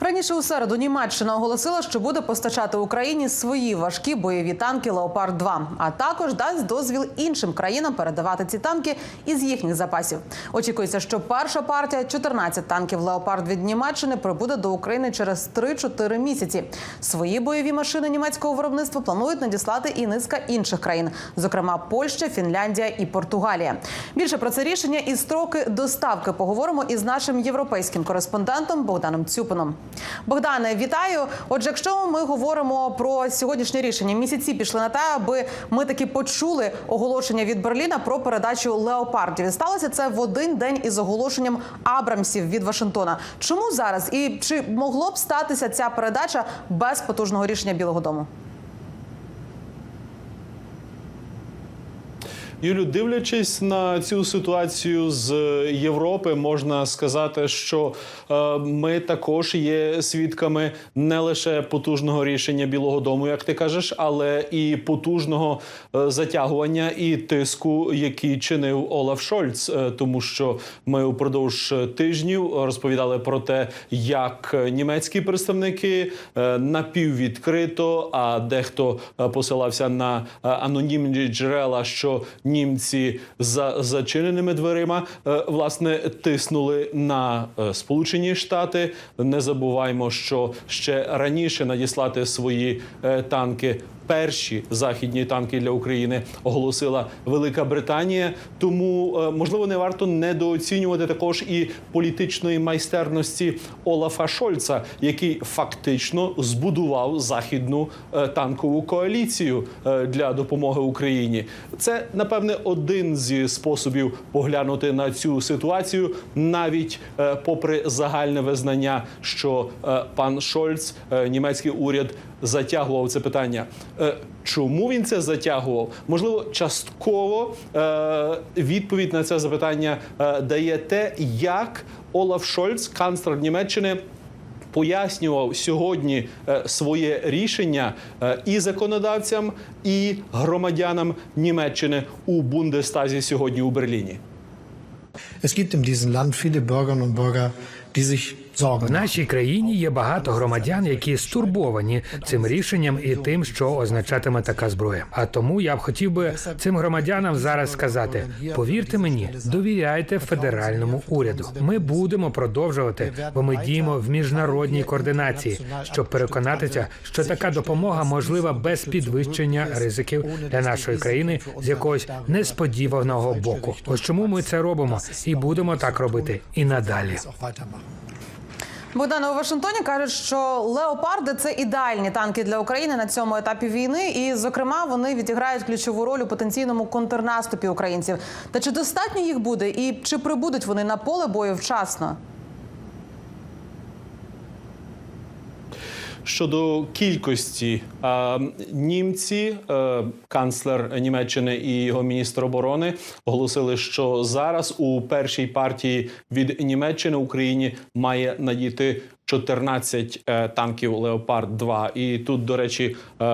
Раніше у середу Німеччина оголосила, що буде постачати Україні свої важкі бойові танки Леопард 2 а також дасть дозвіл іншим країнам передавати ці танки із їхніх запасів. Очікується, що перша партія 14 танків Леопард від Німеччини прибуде до України через 3-4 місяці. Свої бойові машини німецького виробництва планують надіслати і низка інших країн, зокрема Польща, Фінляндія і Португалія. Більше про це рішення і строки доставки поговоримо із нашим європейським кореспондентом Богданом Цюпином. Богдане, вітаю. Отже, якщо ми говоримо про сьогоднішнє рішення, місяці пішли на те, аби ми таки почули оголошення від Берліна про передачу леопардів. Сталося це в один день із оголошенням Абрамсів від Вашингтона. Чому зараз і чи могло б статися ця передача без потужного рішення Білого Дому? Юлю, дивлячись на цю ситуацію з Європи, можна сказати, що е, ми також є свідками не лише потужного рішення Білого Дому, як ти кажеш, але і потужного е, затягування і тиску, який чинив Олаф Шольц, Е, тому що ми упродовж тижнів розповідали про те, як німецькі представники е, напіввідкрито, а дехто е, посилався на е, анонімні джерела, що німці за зачиненими дверима е, власне тиснули на е, Сполучені Штати. Не забуваємо, що ще раніше надіслати свої е, танки. Перші західні танки для України оголосила Велика Британія. Тому е, можливо не варто недооцінювати також і політичної майстерності Олафа Шольца, який фактично збудував західну е, танкову коаліцію е, для допомоги Україні. Це напевне один зі способів поглянути на цю ситуацію, навіть попри загальне визнання, що пан Шольц, німецький уряд, затягував це питання. Е, Чому він це затягував? Можливо, частково е, відповідь на це запитання е, дає те, як Олаф Шольц, канцлер Німеччини, пояснював сьогодні своє рішення і законодавцям, і громадянам Німеччини у Бундестазі сьогодні у Берліні. Es gibt in diesem Land viele Bürgerinnen und Bürger, die sich В нашій країні є багато громадян, які стурбовані цим рішенням і тим, що означатиме така зброя. А тому я б хотів би цим громадянам зараз сказати: повірте мені, довіряйте федеральному уряду. Ми будемо продовжувати, бо ми діємо в міжнародній координації, щоб переконатися, що така допомога можлива без підвищення ризиків для нашої країни з якогось несподіваного боку. Ось чому ми це робимо і будемо так робити і надалі. Богдане у Вашингтоні кажуть, що леопарди це ідеальні танки для України на цьому етапі війни, і зокрема вони відіграють ключову роль у потенційному контрнаступі українців. Та чи достатньо їх буде, і чи прибудуть вони на поле бою вчасно? Щодо кількості німці, е, канцлер Німеччини і його міністр оборони оголосили, що зараз у першій партії від Німеччини Україні має надійти 14 е, танків Леопард 2 І тут, до речі, е,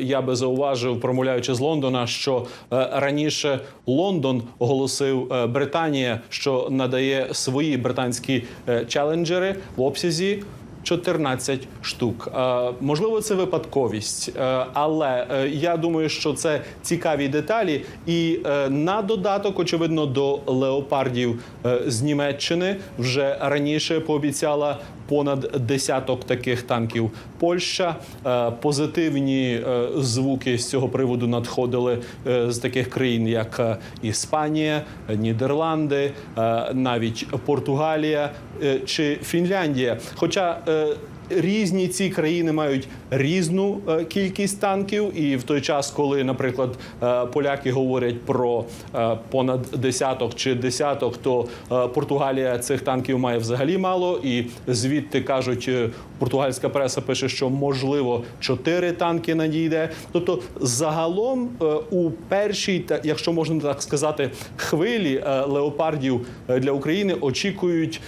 я би зауважив, промовляючи з Лондона, що раніше Лондон оголосив Британія, що надає свої британські челенджери в обсязі 14 штук. Е, можливо, це випадковість, е, але е, я думаю, що це цікаві деталі. І на додаток, очевидно, до леопардів з Німеччини вже раніше пообіцяла понад десяток таких танків. Польща Е, позитивні е, звуки з цього приводу надходили е, з таких країн, як Іспанія, Нідерланди, навіть Португалія чи Фінляндія. Хоча Різні ці країни мають різну е, кількість танків, і в той час, коли, наприклад, е, поляки говорять про е, понад десяток чи десяток, то Португалія цих танків має взагалі мало. І звідти кажуть, португальська преса пише, що можливо чотири танки надійде. Тобто, загалом у першій, якщо можна так сказати, хвилі леопардів для України очікують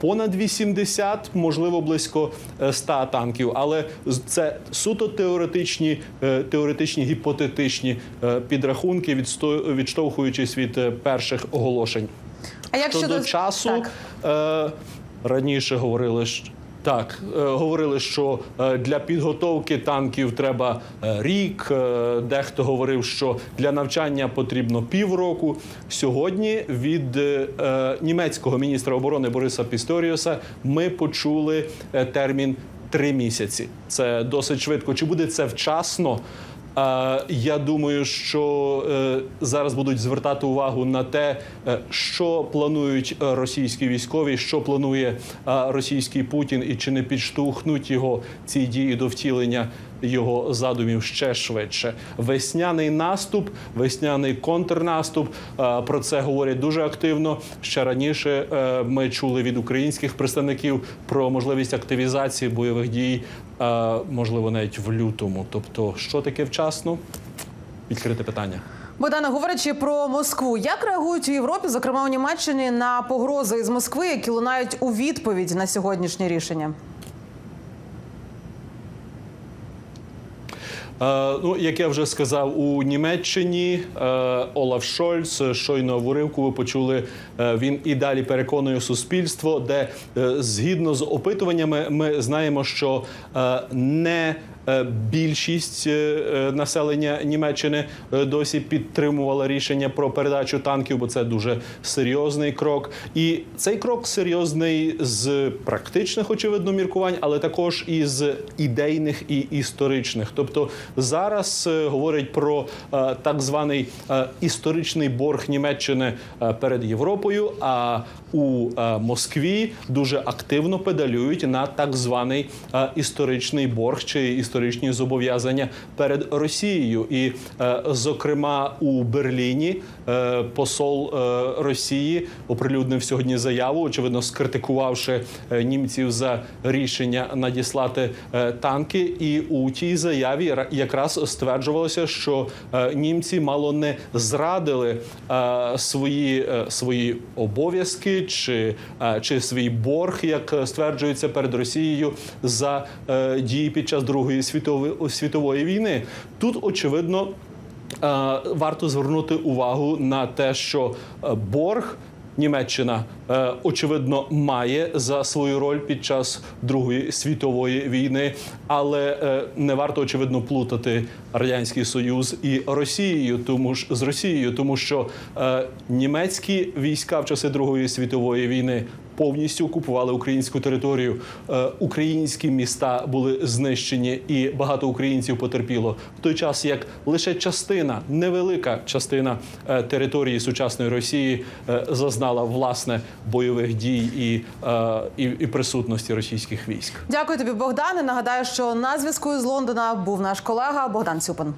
понад 80, можливо, близько е, 100 танків. Але з- це суто теоретичні, е, теоретичні гіпотетичні е, підрахунки, відштовхуючись від е, перших оголошень. А як Щодо часу Так. раніше говорили, що Так, говорили, що для підготовки танків треба рік. Дехто говорив, що для навчання потрібно півроку. Сьогодні від німецького міністра оборони Бориса Пісторіуса ми почули термін три місяці. Це досить швидко. Чи буде це вчасно? Е, Я думаю, що е, зараз будуть звертати увагу на те, е, що планують російські військові, що планує російський Путін, і чи не підштовхнуть його ці дії до втілення його задумів ще швидше. Весняний наступ, весняний контрнаступ. е, Про це говорять дуже активно. Ще раніше е, ми чули від українських представників про можливість активізації бойових дій, е, можливо, навіть в лютому. Тобто, що таке вчасно? Відкрите питання. Богдане, говорячи про Москву, як реагують у Європі, зокрема у Німеччині, на погрози із Москви, які лунають у відповідь на сьогоднішнє рішення? Ну, як я вже сказав, у Німеччині е, Олаф Шольц щойно в уривку ви почули. е, він і далі переконує суспільство, де е, згідно з опитуваннями, ми знаємо, що е, не е, Більшість е, е, населення Німеччини е, досі підтримувала рішення про передачу танків, бо це дуже серйозний крок. І цей крок серйозний з практичних, очевидно, міркувань, але також із ідейних і історичних. Тобто зараз е, говорять про е, так званий е, історичний борг Німеччини е, перед Європою. А у е, Москві дуже активно педалюють на так званий е, історичний борг чи історичні зобов'язання перед Росією. І, е, зокрема, у Берліні е, посол е, Росії оприлюднив сьогодні заяву, очевидно, скритикувавши німців за рішення надіслати танки. І у тій заяві ра- якраз стверджувалося, що німці мало не зрадили свої, свої обов'язки чи, чи свій борг, як стверджується перед Росією за дії під час Другої світової світової війни. Тут очевидно. Е, Варто звернути увагу на те, що е, борг Німеччина е, очевидно має за свою роль під час Другої світової війни, але е, не варто очевидно плутати радянський союз і Росією, тому ж з Росією, тому що е, німецькі війська в часи Другої світової війни. Повністю окупували українську територію. Е, українські міста були знищені, і багато українців потерпіло в той час, як лише частина, невелика частина е, території сучасної Росії е, зазнала власне бойових дій і, і, і присутності російських військ. Дякую тобі, Богдане. Нагадаю, що на зв'язку з Лондона був наш колега Богдан Цюпин.